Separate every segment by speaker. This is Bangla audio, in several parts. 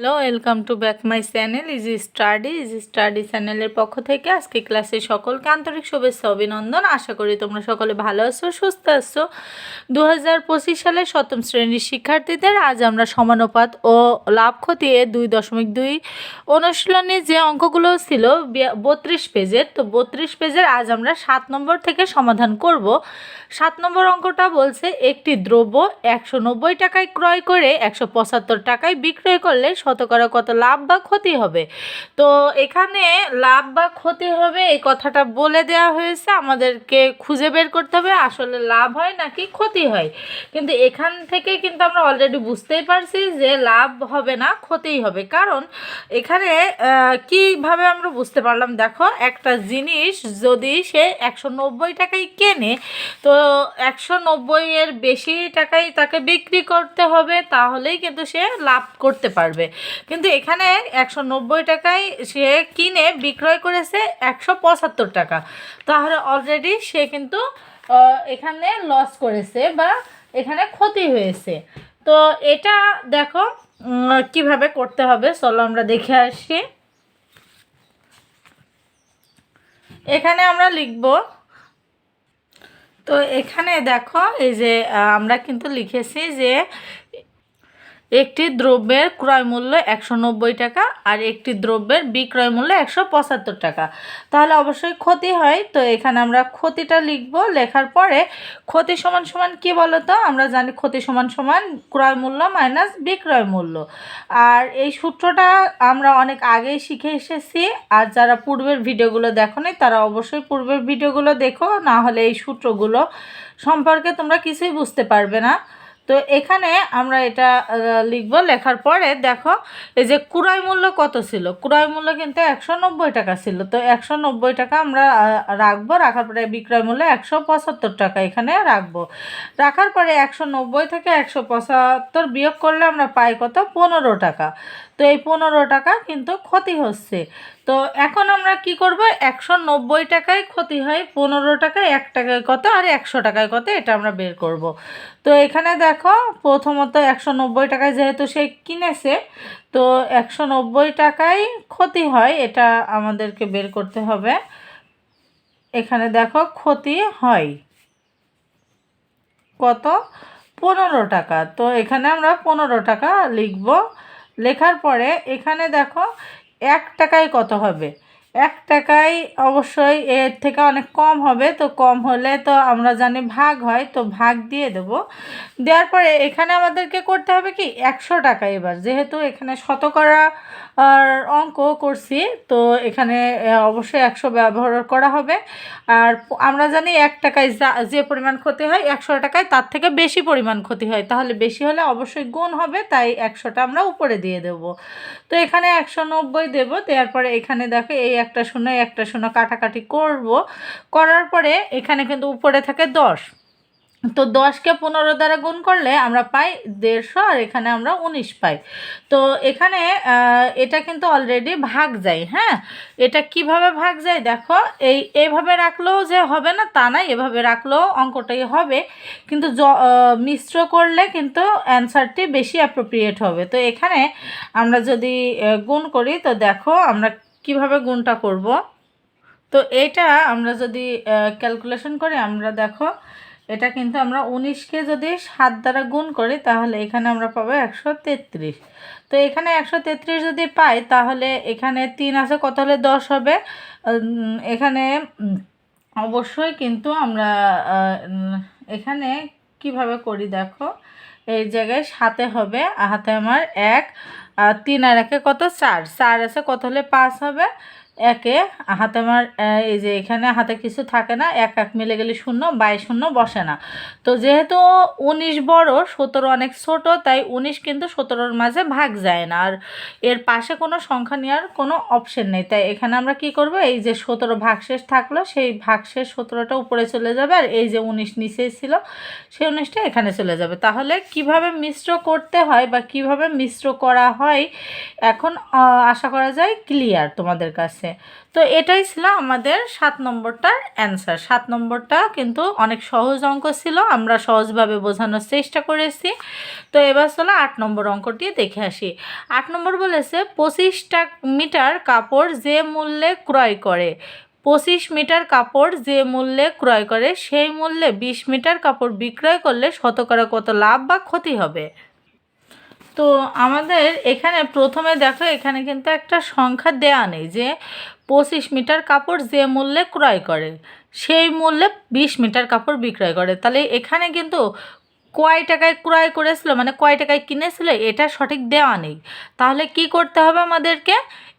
Speaker 1: Hello welcome to back my channel easy study easy study চ্যানেলের পক্ষ থেকে আজকে ক্লাসে সকলকে আন্তরিক শুভেচ্ছা, অভিনন্দন। আশা করি তোমরা সকলে ভালো আছো, সুস্থ আছো। দু সালের সপ্তম শ্রেণির শিক্ষার্থীদের আজ আমরা সমানুপাত ও লাভ খতিয়ে দুই দশমিক দুই অনুশীলনে যে অঙ্কগুলো ছিল বত্রিশ পেজের, তো বত্রিশ পেজের আজ আমরা সাত নম্বর থেকে সমাধান করব। সাত নম্বর অঙ্কটা বলছে, একটি দ্রব্য একশো নব্বই টাকায় ক্রয় করে একশো পঁচাত্তর টাকায় বিক্রয় করলে শতকরা কত লাভ বা ক্ষতি হবে। তো এখানে লাভ বা ক্ষতি হবে, এই কথাটা বলে দেওয়া হয়েছে। আমাদেরকে খুঁজে বের করতে হবে, আসলে লাভ হয় নাকি ক্ষতি হয়। কিন্তু এখান থেকে কিন্তু আমরা অলরেডি বুঝতেই পারছি যে লাভ হবে না, ক্ষতিই হবে। কারণ এখানে কীভাবে আমরা বুঝতে পারলাম? দেখো, একটা জিনিস যদি সে একশো নব্বই টাকায় কেনে, তো একশো নব্বই এর বেশি টাকায় তাকে বিক্রি করতে হবে, তাহলেই কিন্তু সে লাভ করতে পারবে। কিন্তু এখানে একশো নব্বই টাকায় সে কিনে বিক্রয় করেছে একশো পঁচাত্তর টাকা। তাহলে অলরেডি সে কিন্তু এখানে লস করেছে বা এখানে ক্ষতি হয়েছে। তো এটা দেখো কীভাবে করতে হবে, চলো আমরা দেখে আসি। এখানে আমরা লিখব, তো এখানে দেখো, এই যে আমরা কিন্তু লিখেছি যে একটি দ্রব্যের ক্রয় মূল্য একশো নব্বই টাকা আর একটি দ্রব্যের বিক্রয় মূল্য একশো পঁচাত্তর টাকা। তাহলে অবশ্যই ক্ষতি হয়। তো এখানে আমরা ক্ষতিটা লিখব। লেখার পরে ক্ষতি সমান সমান কী বলো তো আমরা জানি ক্ষতি সমান সমান ক্রয় মূল্য মাইনাস বিক্রয় মূল্য। আর এই সূত্রটা আমরা অনেক আগেই শিখে এসেছি। আর যারা পূর্বের ভিডিওগুলো দেখো নি তারা অবশ্যই পূর্বের ভিডিওগুলো দেখো। না হলে এই সূত্রগুলো সম্পর্কে তোমরা কিছুই বুঝতে পারবে না। তো এখানে আমরা এটা লিখব। লেখার পরে দেখো, এই যে ক্রয় মূল্য কত ছিল? ক্রয় মূল্য কিন্তু একশো নব্বই টাকা ছিল। তো একশো নব্বই টাকা আমরা রাখব। রাখার পরে বিক্রয় মূল্য একশো পঁচাত্তর টাকা এখানে রাখব। রাখার পরে একশো নব্বই থেকে একশো পঁচাত্তর বিয়োগ করলে আমরা পাই কত? পনেরো টাকা। তো এই পনেরো টাকা কিন্তু ক্ষতি হচ্ছে। তো এখন আমরা কি করব? একশো নব্বই টাকায় ক্ষতি হয়, পনেরো টাকায় এক টাকায় কত আর একশো টাকায় কত এটা আমরা বের করব। তো এখানে দেখো, প্রথমত একশো নব্বই টাকায় যেহেতু সে কিনেছে, তো একশো নব্বই টাকায় ক্ষতি হয়, এটা আমাদেরকে বের করতে হবে। এখানে দেখো, ক্ষতি হয়। কত? পনেরো টাকা। তো এখানে আমরা পনেরো টাকা লিখব। লেখার পরে এখানে দেখো এক টাকায় কত হবে? এক টাকায় অবশ্যই এর থেকে অনেক কম হবে, তো কম হলে তো আমরা জানি ভাগ হয়, তো ভাগ দিয়ে দেব। দেওয়ার পরে এখানে আমাদেরকে করতে হবে কি, একশো টাকা এবার। যেহেতু এখানে শতকরা, আর অঙ্ক করছি, তো এখানে অবশ্যই একশো ব্যবহার করা হবে। আর আমরা জানি এক টাকায় যা, যে পরিমাণ ক্ষতি হয়, একশো টাকায় তার থেকে বেশি পরিমাণ ক্ষতি হয়। তাহলে বেশি হলে অবশ্যই গুণ হবে, তাই একশোটা আমরা উপরে দিয়ে দেব। তো এখানে একশো নব্বই দেবো, দেওয়ার পরে এখানে দেখো এই একটা শূন্য একটা শূন্য কাটাকাটি করব। করার পরে এখানে কিন্তু উপরে থাকে দশ। তো দশকে পনেরো দ্বারা গুণ করলে আমরা পাই দেড়শো আর এখানে আমরা উনিশ পাই। তো এখানে এটা কিন্তু অলরেডি ভাগ যায় হ্যাঁ? এটা কীভাবে ভাগ যায় দেখো, এই এইভাবে রাখলেও যে হবে না তা না এভাবে রাখলেও অঙ্কটাই হবে। কিন্তু মিশ্র করলে কিন্তু অ্যান্সারটি বেশি অ্যাপ্রোপ্রিয়েট হবে। তো এখানে আমরা যদি গুণ করি, তো দেখো আমরা কীভাবে গুণটা করব? তো এটা আমরা যদি ক্যালকুলেশন করি আমরা দেখো, এটা কিন্তু আমরা উনিশকে যদি সাত দ্বারা গুণ করি, তাহলে এখানে আমরা পাবো একশো তেত্রিশ। তো এখানে একশো তেত্রিশ যদি পাই, তাহলে এখানে তিন আছে, কত হলে দশ হবে? এখানে, অবশ্যই কিন্তু আমরা এখানে কীভাবে করি দেখো? এই জায়গায় সাথে হবে হাতে আমার এক আর তিন আর একে কত? চার। চার আছে কত হলে পাঁচ হবে? একে হাতে আমার এই যে এখানে হাতে কিছু থাকে না, এক এক মিলে গেলে শূন্য, বাই শূন্য বসে না। তো যেহেতু উনিশ বড়, সতেরো অনেক ছোট, তাই উনিশ কিন্তু সতেরোর মাঝে ভাগ যায় না। আর এর পাশে কোনো সংখ্যা নেওয়ার কোনো অপশন নেই। তাই এখানে আমরা কি করব? এই যে সতেরো ভাগশেষ থাকল, সেই ভাগশেষ সতেরোটা উপরে চলে যাবে। আর এই যে উনিশ নিচেই ছিল, সেই উনিশটা এখানে চলে যাবে। তাহলে কীভাবে মিশ্র করতে হয় বা কীভাবে মিশ্র করা হয়? এখন আশা করা যায় ক্লিয়ার তোমাদের কাছে। তো এটাই ছিল আমাদের সাত নম্বরটার অ্যান্সার সাত নম্বরটা কিন্তু অনেক সহজ অঙ্ক ছিল, আমরা সহজভাবে বোঝানোর চেষ্টা করেছি। তো এবার চলো আট নম্বর অঙ্কটি দেখে আসি। আট নম্বর বলেছে পঁচিশটা মিটার কাপড় যে মূল্যে ক্রয় করে, পঁচিশ মিটার কাপড় যে মূল্যে ক্রয় করে, সেই মূল্যে বিশ মিটার কাপড় বিক্রয় করলে শতকরা কত লাভ বা ক্ষতি হবে? তো আমাদের এখানে প্রথমে দেখো, এখানে কিন্তু একটা সংখ্যা দেয়া নেই যে পঁচিশ মিটার কাপড় যে মূল্যে ক্রয় করে, সেই মূল্যে বিশ মিটার কাপড় বিক্রয় করে। তাহলে এখানে কিন্তু কয় টাকায় ক্রয় করেছিল মানে কয় টাকায় কিনেছিল, এটা সঠিক দেওয়া নেই। তাহলে কি করতে হবে আমাদেরকে?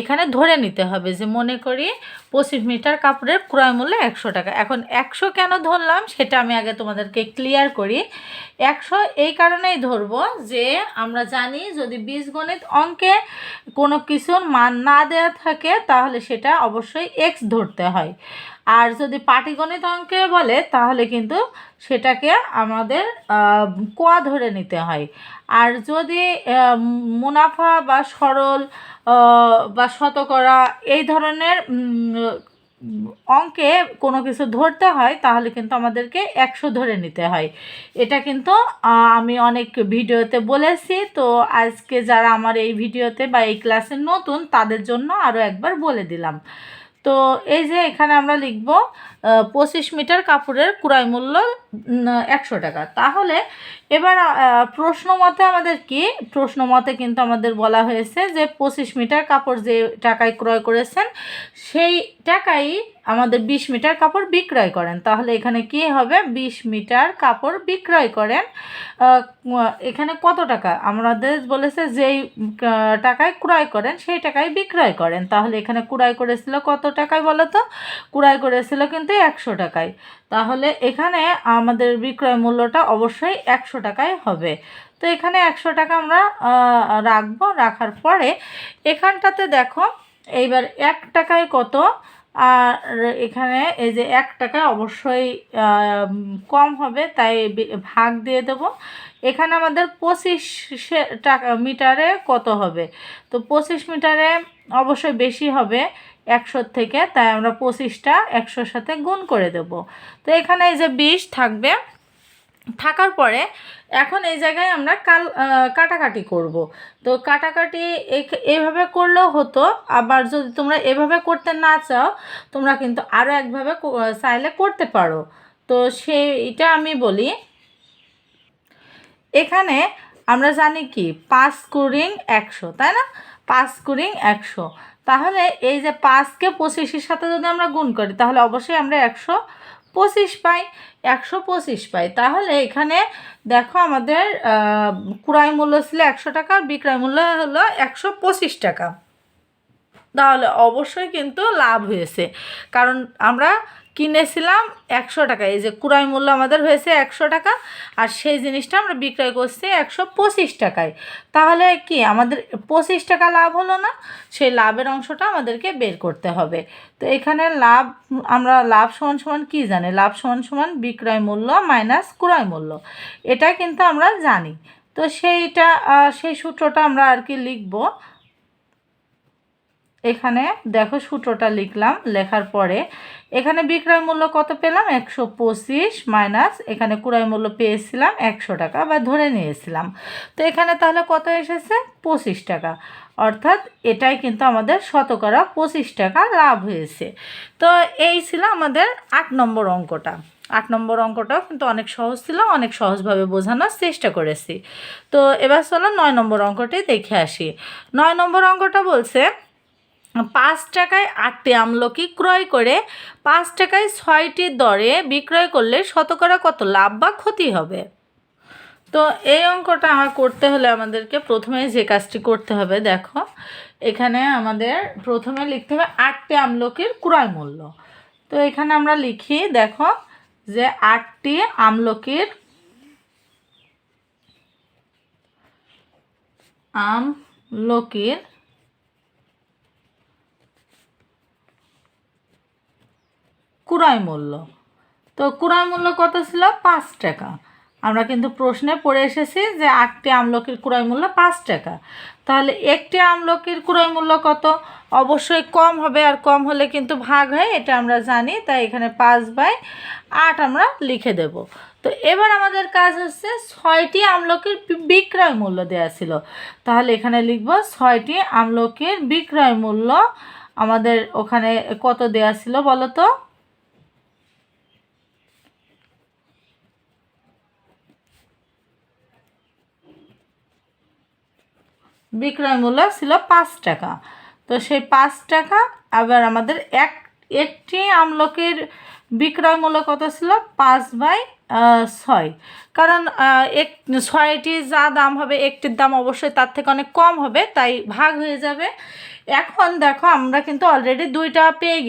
Speaker 1: এখানে ধরে নিতে হবে যে মনে করি পঁচিশ মিটার কাপড়ের ক্রয় মূল্য একশো টাকা। এখন একশো কেন ধরলাম সেটা আমি আগে তোমাদেরকে ক্লিয়ার করি। একশো এই কারণেই ধরবো যে আমরা জানি যদি বীজগণিত অঙ্কে কোনো কিছুর মান না দেওয়া থাকে, তাহলে সেটা অবশ্যই এক্স ধরতে হয়। আর যদি পাটিগণিত অঙ্কে বলে, তাহলে কিন্তু সেটাকে আমাদের কোয়া ধরে নিতে হয়। আর যদি মুনাফা বা সরল বা শতকরা এই ধরনের অঙ্কে কোনো কিছু ধরতে হয়, তাহলে কিন্তু আমাদেরকে একশো ধরে নিতে হয়। এটা কিন্তু আমি অনেক ভিডিওতে বলেছি। তো আজকে যারা আমার এই ভিডিওতে বা এই ক্লাসে নতুন, তাদের জন্য আরও একবার বলে দিলাম। তো এই যে এখানে আমরা লিখব পঁচিশ মিটার কাপড়ের ক্রয় মূল্য একশো টাকা। তাহলে এবার প্রশ্ন মতে আমাদের কি? প্রশ্ন মতে কিন্তু আমাদের বলা হয়েছে যে পঁচিশ মিটার কাপড় যে টাকায় ক্রয় করেছেন, সেই টাকাই আমাদের বিশ মিটার কাপড় বিক্রয় করেন। তাহলে এখানে কি হবে? বিশ মিটার কাপড় বিক্রয় করেন এখানে কত টাকা? আমাদের বলেছে যেই টাকায় ক্রয় করেন, সেই টাকায় বিক্রয় করেন। তাহলে এখানে ক্রয় করেছিল কত টাকায় বলো তো ক্রয় করেছিল কিন্তু একশো টাকায়। তাহলে এখানে আমাদের বিক্রয় মূল্যটা অবশ্যই একশো টাকায় হবে। তো এখানে একশো টাকা আমরা রাখব। রাখার পরে এখানটাতে দেখো, এইবার এক টাকায় কত? আর এখানে এই যে এক টাকা অবশ্যই কম হবে, তাই ভাগ দিয়ে দেবো। এখানে আমাদের পঁচিশ টাকা, মিটারে কত হবে? তো পঁচিশ মিটারে অবশ্যই বেশি হবে। একশোর থেকে, তাই আমরা পঁচিশটা একশোর সাথে গুণ করে দেব। তো এখানে এই যে বিশ থাকবে, থাকার পরে এখন এই জায়গায় আমরা কাল কাটাকাটি করব। তো কাটাকাটি এইভাবে করলেও হতো, আবার যদি তোমরা এভাবে করতে না চাও, তোমরা কিন্তু আরও একভাবে চাইলে করতে পারো। তো সেইটা আমি বলি। এখানে আমরা জানি কি? পাঁচ কুড়িং একশো, তাই না? পাঁচ কুড়িং একশো। তাহলে এই যে পাঁচকে পঁচিশের সাথে যদি আমরা গুণ করি, তাহলে অবশ্যই আমরা একশো পঁচিশ পাই, একশো পঁচিশ পাই। তাহলে এখানে দেখো আমাদের ক্রয় মূল্য ছিল একশো টাকা, বিক্রয় মূল্য হলো একশো পঁচিশ টাকা। তাহলে অবশ্যই কিন্তু লাভ হয়েছে। কারণ আমরা কিনেছিলাম একশো টাকা। এই যে ক্রয় মূল্য আমাদের হয়েছে একশো টাকা আর সেই জিনিসটা আমরা বিক্রয় করছি একশো পঁচিশ টাকায়। তাহলে কি আমাদের পঁচিশ টাকা লাভ হলো না? সেই লাভের অংশটা আমাদেরকে বের করতে হবে। তো এখানে লাভ, আমরা লাভ সমান সমান কী জানি? লাভ সমান সমান বিক্রয় মূল্য মাইনাস ক্রয় মূল্য। এটা কিন্তু আমরা জানি। তো সেইটা সেই সূত্রটা আমরা আর কি লিখব। এখানে দেখো সূত্রটা লিখলাম, লেখার পরে এখানে বিক্রয় মূল্য কত পেলাম? একশো পঁচিশ মাইনাস এখানে ক্রয় মূল্য পেয়েছিলাম একশো টাকা বা ধরে নিয়েছিলাম। তো এখানে তাহলে কত এসেছে? পঁচিশ টাকা। অর্থাৎ এটাই কিন্তু আমাদের শতকরা পঁচিশ টাকা লাভ হয়েছে। তো এই ছিল আমাদের আট নম্বর অঙ্কটা। আট নম্বর অঙ্কটাও কিন্তু অনেক সহজ ছিল, অনেক সহজভাবে বোঝানোর চেষ্টা করেছি। তো এবার চলো নয় নম্বর অঙ্কটি দেখে আসি। নয় নম্বর অঙ্কটা বলছে পাঁচ টাকায় আটটি আমলকি ক্রয় করে পাঁচ টাকায় ছয়টি দরে বিক্রয় করলে শতকরা কত লাভ বা ক্ষতি হবে? তো এই অঙ্কটা আমার করতে হলে আমাদেরকে প্রথমে যে কাজটি করতে হবে, দেখো, এখানে আমাদের প্রথমে লিখতে হবে আটটি আমলকির ক্রয় মূল্য। তো এখানে আমরা লিখি, দেখো, যে আটটি আমলকির আমলকির ক্রয় মূল্য। তো ক্রয় মূল্য কত ছিল? পাঁচ টাকা। আমরা কিন্তু প্রশ্নে পড়ে এসেছি যে আটটি আমলকির ক্রয় মূল্য পাঁচ টাকা। তাহলে একটি আমলকির ক্রয় মূল্য কত? অবশ্যই কম হবে আর কম হলে কিন্তু ভাগ হয়, এটা আমরা জানি। তাই এখানে পাঁচ বাই আট আমরা লিখে দেব। তো এবার আমাদের কাজ হচ্ছে ছয়টি আমলকির বিক্রয় মূল্য দেওয়া ছিল। তাহলে এখানে লিখব ছয়টি আমলকির বিক্রয় মূল্য। আমাদের ওখানে কত দেওয়া ছিল বলো তো? বিক্রয় মূল্য ছিল পাঁচ টাকা। তো সেই পাঁচ টাকা, আবার আমাদের এক, একটি আমলকির বিক্রয় মূল্য কত ছিল? পাঁচ বাই ছয়। কারণ এক, ছয়টি যা দাম হবে, একটির দাম অবশ্যই তার থেকে অনেক কম হবে, তাই ভাগ হয়ে যাবে। এখন দেখো আমরা কিন্তু অলরেডি দুইটা পেয়ে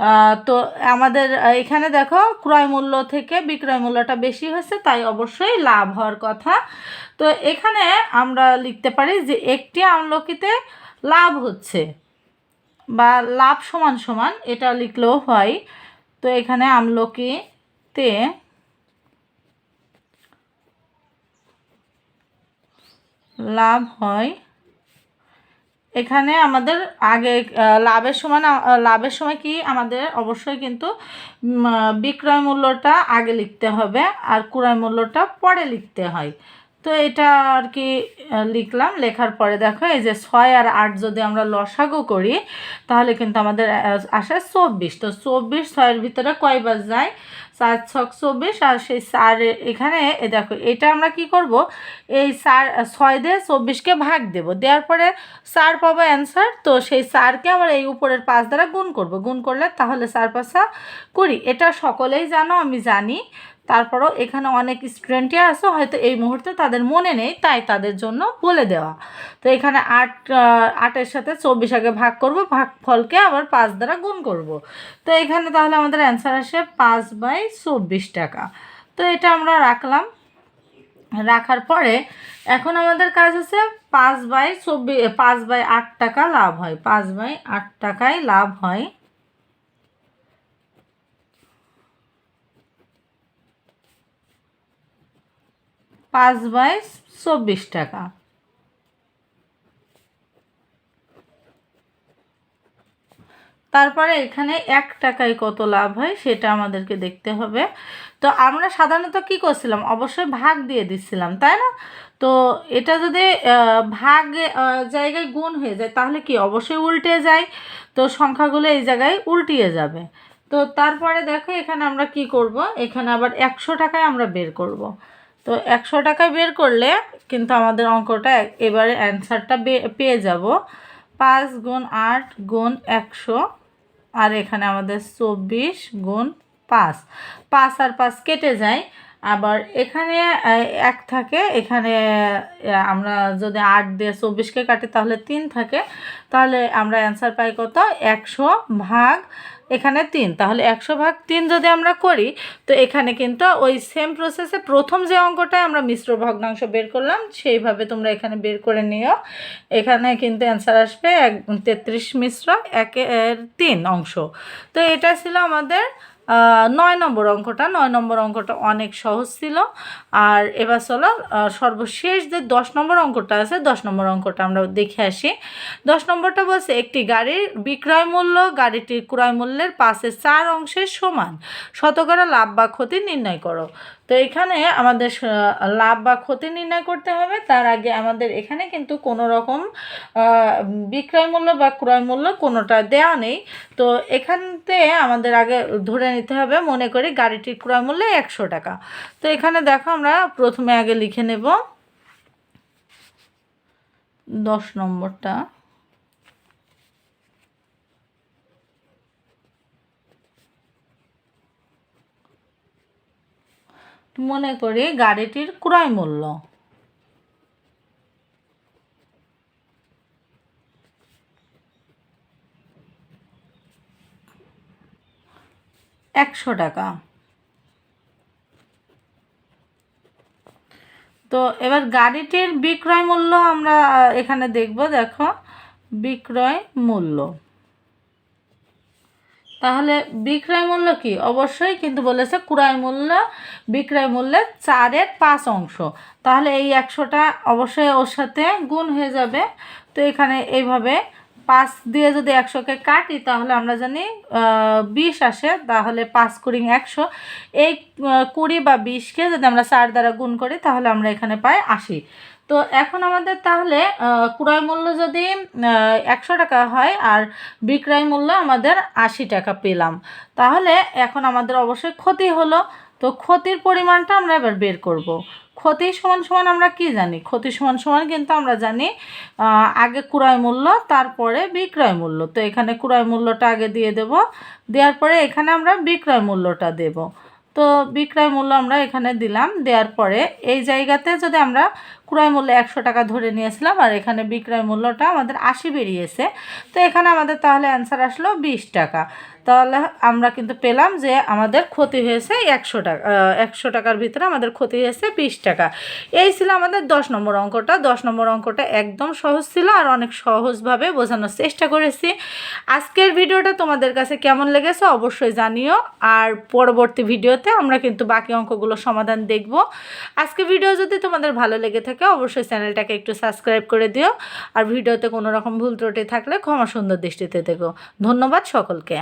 Speaker 1: আহ, তো আমাদের এখানে দেখো ক্রয় মূল্য থেকে বিক্রয় মূল্যটা বেশি হয়েছে তাই অবশ্যই লাভ হওয়ার কথা। তো এখানে আমরা লিখতে পারি যে একটি আমলকিতে লাভ হচ্ছে বা লাভ সমান সমান এটা লিখলেও হয়। তো এখানে আমলকিতে লাভ হয় এখানে আমাদের আগে লাভের সময় লাভের সময় কি? আমাদের অবশ্যই কিন্তু বিক্রয় মূল্যটা আগে লিখতে হবে আর ক্রয় মূল্যটা পরে লিখতে হয়। তো এটা আর কি লিখলাম। লেখার পরে দেখো, এই যে ছয় আর আট যদি আমরা লসাগু করি, তাহলে কিন্তু আমাদের আসে চব্বিশ। তো চব্বিশ ছয়ের ভিতরে কয়বার যায়? চার ছক চব্বিশ আর সেই সার এখানে, এ দেখো, এটা আমরা কি করব? এই সার ছয় দিয়ে চব্বিশকে ভাগ দেব। দেওয়ার পরে সার পাবো অ্যান্সার, তো সেই সারকে আবার এই উপরের পাঁচ দ্বারা গুণ করব। গুণ করলে তাহলে চার পাঁচা করি। এটা সকলেই জানো, আমি জানি। তারপরও এখানে অনেক স্টুডেন্টই আসো হয়তো এই মুহূর্তে তাদের মনে নেই, তাই তাদের জন্য বলে দেওয়া। তো এখানে আট আটের সাথে চব্বিশ আগে ভাগ করব ভাগ ফলকে আবার পাঁচ দ্বারা গুণ করব। তো এখানে তাহলে আমাদের অ্যান্সার আসে পাঁচ বাই চব্বিশ টাকা। তো এটা আমরা রাখলাম। রাখার পরে এখন আমাদের কাজ হচ্ছে পাঁচ বাই চব্বিশ পাঁচ বাই আট টাকা লাভ হয়। পাঁচ বাই আট টাকায় লাভ হয় পাঁচ বাই চব্বিশ টাকা। তারপরে এখানে এক টাকায় কত লাভ হয় সেটা আমাদেরকে দেখতে হবে। তো আমরা সাধারণত কি করছিলাম? অবশ্যই ভাগ দিয়ে দিচ্ছিলাম, তাই না? তো এটা যদি ভাগ জায়গায় গুণ হয়ে যায় তাহলে কি? অবশ্যই উল্টে যায়। তো সংখ্যাগুলো এই জায়গায় উল্টিয়ে যাবে। তো তারপরে দেখো এখানে আমরা কি করব? এখানে আবার একশো টাকায় আমরা বের করব। তো একশো টাকায় বের করলে কিন্তু আমাদের অঙ্কটা এবারে অ্যান্সারটা পেয়ে যাব। পাঁচ গুণ আট গুণ একশো আর এখানে আমাদের চব্বিশ গুণ পাঁচ। পাঁচ আর পাঁচ কেটে যায়। আবার এখানে এক থাকে, এখানে আমরা যদি আট দিয়ে চব্বিশকে কাটি তাহলে তিন থাকে, তাহলে আমরা অ্যান্সার পাই কত? একশো ভাগ এখানে তিন। তাহলে একশো ভাগ তিন যদি আমরা করি, তো এখানে কিন্তু ওই সেম প্রসেসে প্রথম যে অঙ্কটায় আমরা মিশ্র ভগ্নাংশ বের করলাম, সেইভাবে তোমরা এখানে বের করে নিও। এখানে কিন্তু অ্যান্সার আসবে এক, তেত্রিশ মিশ্র, একের তিন অংশ। তো এটা ছিল আমাদের নয় নম্বর অঙ্কটা, নয় নম্বর অঙ্কটা অনেক সহজ ছিল। আর এবার চলো সর্বশেষ যে দশ নম্বর অঙ্কটা আছে, দশ নম্বর অঙ্কটা আমরা দেখে আসি। দশ নম্বরটা বলছে, একটি গাড়ির বিক্রয় মূল্য গাড়িটির ক্রয় মূল্যের পাশে চার অংশের সমান। শতকরা লাভ বা ক্ষতি নির্ণয় করো। তো এখানে আমাদের লাভ বা ক্ষতি নির্ণয় করতে হবে। তার আগে আমাদের এখানে কিন্তু কোনো রকম বিক্রয় মূল্য বা ক্রয় মূল্য কোনোটা দেওয়া নেই। তো এখানতে আমাদের আগে ধরে নিতে হবে, মনে করি গাড়িটির ক্রয় মূল্য একশো টাকা। তো এখানে দেখো আমরা প্রথমে আগে লিখে নেব। দশ নম্বরটা। মনে করি গাড়িটির ক্রয় মূল্য। একশো টাকা। তো এবার গাড়িটির বিক্রয় মূল্য আমরা এখানে দেখব, দেখো। বিক্রয় মূল্য। তাহলে বিক্রয় মূল্য কি? অবশ্যই কিন্তু বলেছে ক্রয় মূল্য, বিক্রয় মূল্যের চারের পাঁচ অংশ। তাহলে এই একশোটা অবশ্যই ওর সাথে গুণ হয়ে যাবে। তো এখানে এইভাবে পাঁচ দিয়ে যদি একশোকে কাটি, তাহলে আমরা জানি বিশ আসে। তাহলে পাঁচ কুড়ি একশো। এই কুড়ি বা বিশকে যদি আমরা চার দ্বারা গুণ করি, তাহলে আমরা এখানে পাই আশি। তো এখন আমাদের তাহলে ক্রয় মূল্য যদি একশো টাকা হয় আর বিক্রয় মূল্য আমাদের আশি টাকা পেলাম। তাহলে এখন আমাদের অবশ্যই ক্ষতি হলো। তো ক্ষতির পরিমাণটা আমরা এবার বের করব। ক্ষতি সমান সমান আমরা কি জানি? ক্ষতি সমান সমান কিন্তু আমরা জানি আগে ক্রয় মূল্য, তারপরে বিক্রয় মূল্য। তো এখানে ক্রয় মূল্যটা আগে দিয়ে দেব, দেওয়ার পরে এখানে আমরা বিক্রয় মূল্যটা দেব। তো বিক্রয় মূল্য আমরা এখানে দিলাম। দেওয়ার পরে এই জায়গাতে যদি আমরা ক্রয় মূল্য একশো টাকা ধরে নিয়েছিলাম আর এখানে বিক্রয় মূল্যটা আমাদের আশি বেরিয়েছে, তো এখানে আমাদের তাহলে অ্যান্সার আসলো বিশ টাকা। তাহলে আমরা কিন্তু পেলাম যে আমাদের ক্ষতি হয়েছে একশো টাকা একশো টাকার ভিতরে আমাদের ক্ষতি হয়েছে বিশ টাকা। এই ছিল আমাদের দশ নম্বর অঙ্কটা। দশ নম্বর অঙ্কটা একদম সহজ ছিল আর অনেক সহজভাবে বোঝানোর চেষ্টা করেছি। আজকের ভিডিওটা তোমাদের কাছে কেমন লেগেছে অবশ্যই জানিও। আর পরবর্তী ভিডিওতে আমরা কিন্তু বাকি অঙ্কগুলো সমাধান দেখব। আজকে ভিডিও যদি তোমাদের ভালো লেগে থাকে অবশ্যই চ্যানেলটাকে একটু সাবস্ক্রাইব করে দিও। আর ভিডিওতে কোনো রকম ভুল ত্রুটি থাকলে ক্ষমা সুন্দর দৃষ্টিতে দেখো। ধন্যবাদ সকলকে।